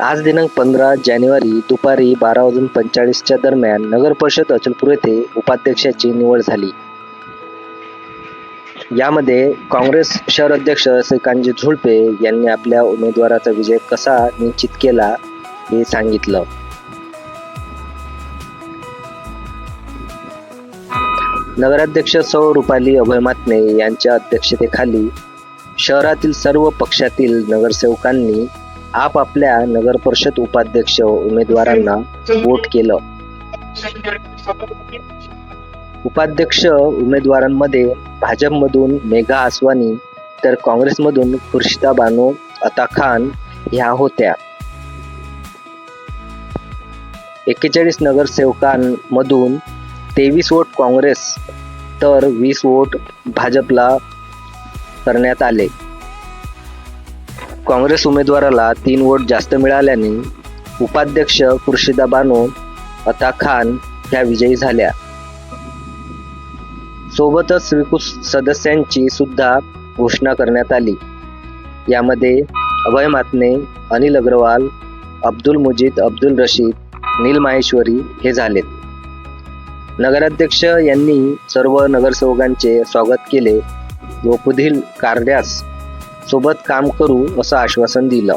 आज दिनांक पंधरा जानेवारी दुपारी बारा वाजून पंचेचाळीसच्या दरम्यान नगर परिषद अचलपूर येथे उपाध्यक्षाची निवड झाली. यामध्ये काँग्रेस शहर अध्यक्ष श्रीकांतजी झुळपे यांनी आपल्या उमेदवाराचा विजय कसा निश्चित केला हे सांगितलं. नगराध्यक्ष सौ रुपाली अभय मातने यांच्या अध्यक्षतेखाली शहरातील सर्व पक्षातील नगरसेवकांनी आपापल्या नगर परिषद उपाध्यक्ष उमेदवारांना वोट केलं. उपाध्यक्ष उमेदवारांमध्ये भाजपमधून मेघा आसवानी तर काँग्रेसमधून खुर्शिदा बानो अता खान ह्या होत्या. एक्केचाळीस नगरसेवकांमधून तेवीस वोट काँग्रेस तर वीस वोट भाजपला करण्यात आले. काँग्रेस उमेदवाराला तीन वोट जास्त मिळाल्याने उपाध्यक्ष खुर्शिदा बानो अता खान ह्या विजयी झाल्या. सोबतच स्वीकृत सदस्यांची सुद्धा घोषणा करण्यात आली. यामध्ये अभय मातने अनिल अग्रवाल अब्दुल मुजीद अब्दुल रशीद नील माहेश्वरी हे झालेत. नगराध्यक्ष यांनी सर्व नगरसेवकांचे स्वागत केले व पुढील कार्यास सोबत काम करू असं आश्वासन दिलं.